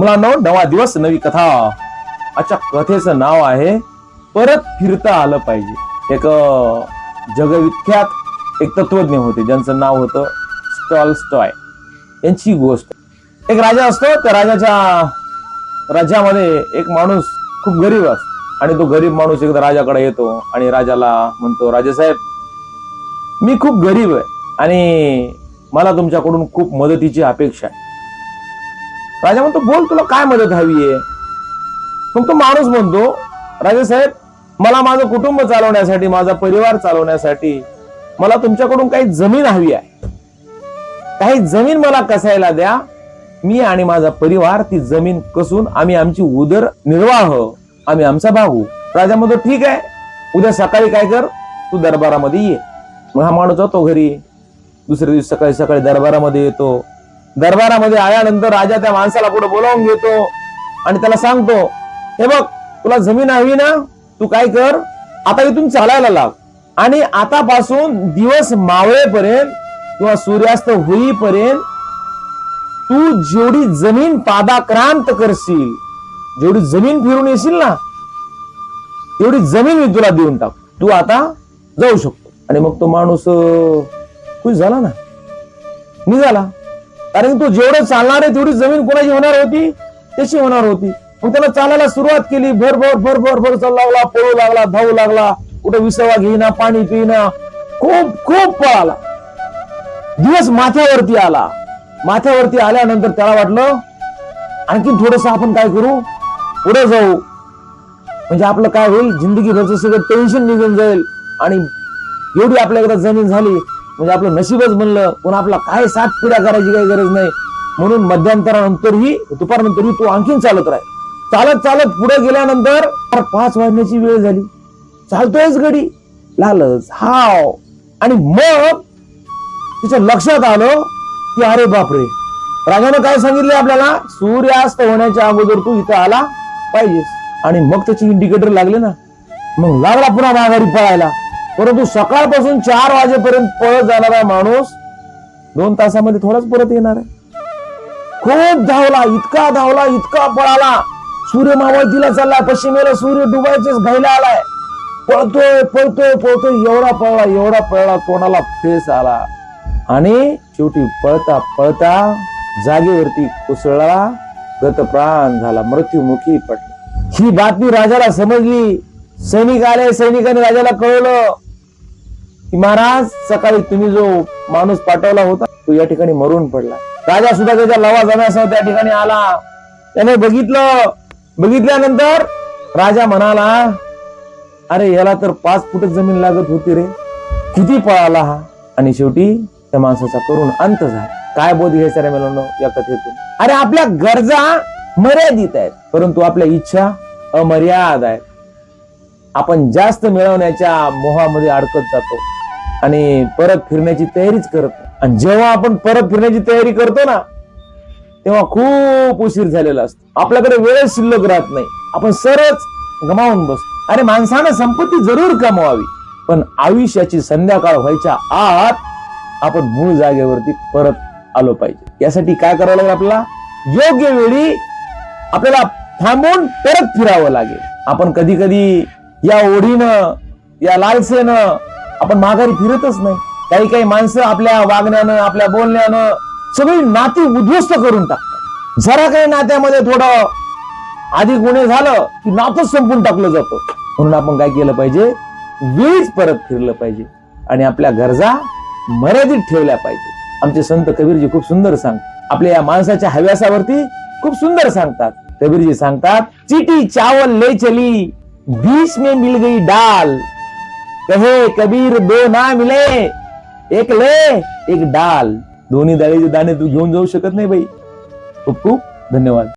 मुलांना नवा दिवस नवी कथा. आजच्या कथेचं नाव आहे परत फिरता आलं पाहिजे. एक जगविख्यात एक तत्वज्ञ होते ज्यांचं नाव होतं स्टॉल स्टॉय यांची गोष्ट. एक राजा असतो त्या राजाच्या राज्यामध्ये एक माणूस खूप गरीब असतो आणि तो गरीब माणूस एकदा राजाकडे येतो आणि राजाला म्हणतो राजासाहेब मी खूप गरीब आहे आणि मला तुमच्याकडून खूप मदतीची अपेक्षा आहे. राजा म्हणतो बोल तुला काय मदत हवी आहे? मग तो माणूस म्हणतो राजा साहेब मला माझं कुटुंब चालवण्यासाठी माझा परिवार चालवण्यासाठी मला तुमच्याकडून काही जमीन हवी आहे. काही जमीन मला कसायला द्या? मी आणि माझा परिवार ती जमीन कसून आम्ही आमची उदर निर्वाह आम्ही आमचा भागू राजा म्हणतो ठीक आहे उद्या सकाळी काय कर? तू दरबारामध्ये ये. मग हा माणूस जातो घरी. दुसऱ्या दिवशी सकाळी सकाळी दरबारामध्ये येतो. दरबारामध्ये आल्यानंतर राजा त्या माणसाला पुढे बोलावून घेतो आणि त्याला सांगतो हे बघ तुला जमीन हवी ना तू काय कर आता इथून चालायला लाग आणि आतापासून दिवस मावळेपर्यंत किंवा सूर्यास्त होईपर्यंत तू जेवढी जमीन पादाक्रांत करशील जेवढी जमीन फिरून येशील ना तेवढी जमीन मी तुला देऊन टाक. तू आता जाऊ शकतो. आणि मग तो माणूस खुश झाला ना? निघाला. कारण तो जेवढं चालणार आहे तेवढी जमीन कोणाची होणार होती? त्याची होणार होती. मग त्याला चालायला सुरुवात केली. भर भर भर भर भर चालू लागला पळू लागला धावू लागला. कुठं विसवा घेईना पाणी पिणं खूप खूप पळाला दिवस माथ्यावरती आला. माथ्यावरती आल्यानंतर त्याला वाटलं आणखी थोडस आपण काय करू? पुढे जाऊ. म्हणजे आपलं काय होईल? जिंदगी भरचं सगळं टेन्शन निघून जाईल. आणि एवढी आपल्याकडे जमीन झाली म्हणजे आपलं नशीबच बनलं. पण आपला काय सात पिढ्या करायची काही गरज नाही. म्हणून मध्यंतरानंतरही दुपारनंतरही तू आणखीन चालत राह. चालत चालत पुढे गेल्यानंतर फार पाच वाजण्याची वेळ झाली. चालतोयच गडी लालच हाव. आणि मग तिच्या लक्षात आलं की अरे बापरे. राजानं काय सांगितलं आपल्याला? सूर्यास्त होण्याच्या अगोदर तू इथं आला पाहिजेस. आणि मग त्याची इंडिकेटर लागले ना. मग लागला पुन्हा माघारी पळायला. परंतु सकाळपासून चार वाजेपर्यंत पळत जाणारा माणूस दोन तासामध्ये थोडाच परत येणार आहे. खूप धावला इतका धावला इतका पळाला. सूर्य मावळतीला चालला पश्चिमेला सूर्य डुबायचेच घायला आलाय. पळतोय पळतोय पळतोय एवढा पळला एवढा पळला तोंडाला फेस आला. आणि शेवटी पळता पळता जागेवरती कोसळला गतप्राण झाला मृत्यूमुखी पडला. ही बातमी राजाला समजली. सैनिक आले सैनिकांनी राजाला कळवलं. की महाराज सकाळी तुम्ही जो माणूस पाठवला होता तो या ठिकाणी मरून पडला. राजा सुद्धा त्याच्या लवा जम्यासह त्या ठिकाणी आला. त्याने बघितलं. बघितल्यानंतर राजा म्हणाला अरे याला तर पाच फुट जमीन लागत होती रे. किती पळाला हा? आणि शेवटी त्या माणसाचा करून अंत झाला. काय बोध घ्यायचा रे मिळवणं या कथेतून? अरे आपल्या गरजा मर्यादित आहेत परंतु आपल्या इच्छा अमर्याद आहेत. आपण जास्त मिळवण्याच्या मोहामध्ये अडकत जातो. आणि परत फिरण्याची तयारीच करत आणि जेव्हा आपण परत फिरण्याची तयारी करतो ना तेव्हा खूप उशीर झालेला असतो. आपल्याकडे वेळ शिल्लक राहत नाही. आपण सरच गमावून बसतो. अरे माणसानं संपत्ती जरूर कमवावी. पण आयुष्याची संध्याकाळ व्हायच्या आत आपण मूळ जागेवरती परत आलो पाहिजे. यासाठी काय करावं लागेल आपल्याला? योग्य वेळी आपल्याला थांबून परत फिरावं लागेल. आपण कधी कधी या ओढीनं या लालसेनं आपण माघारी फिरतच नाही. काही काही माणसं आपल्या वागण्यानं आपल्या बोलण्यानं सगळी नाती उद्ध्वस्त करून टाकतात. जरा काही नात्यामध्ये थोडं आधी गुन्हे झालं की नातच संपून टाकलं जातं. म्हणून आपण काय केलं पाहिजे? वेळीच परत फिरलं पाहिजे. आणि आपल्या गरजा मर्यादित ठेवल्या पाहिजे. आमचे संत कबीरजी खूप सुंदर सांगतात आपल्या या माणसाच्या हव्यासावरती खूप सुंदर सांगतात. कबीरजी सांगतात चिटी चावल ले चली बीच में मिल गई डाल कहे कबीर दो ना मिले एक ले एक डाल. दोन्ही डाळीचे दाणे तू घेऊन जाऊ शकत नाही बाई. खूप खूप धन्यवाद.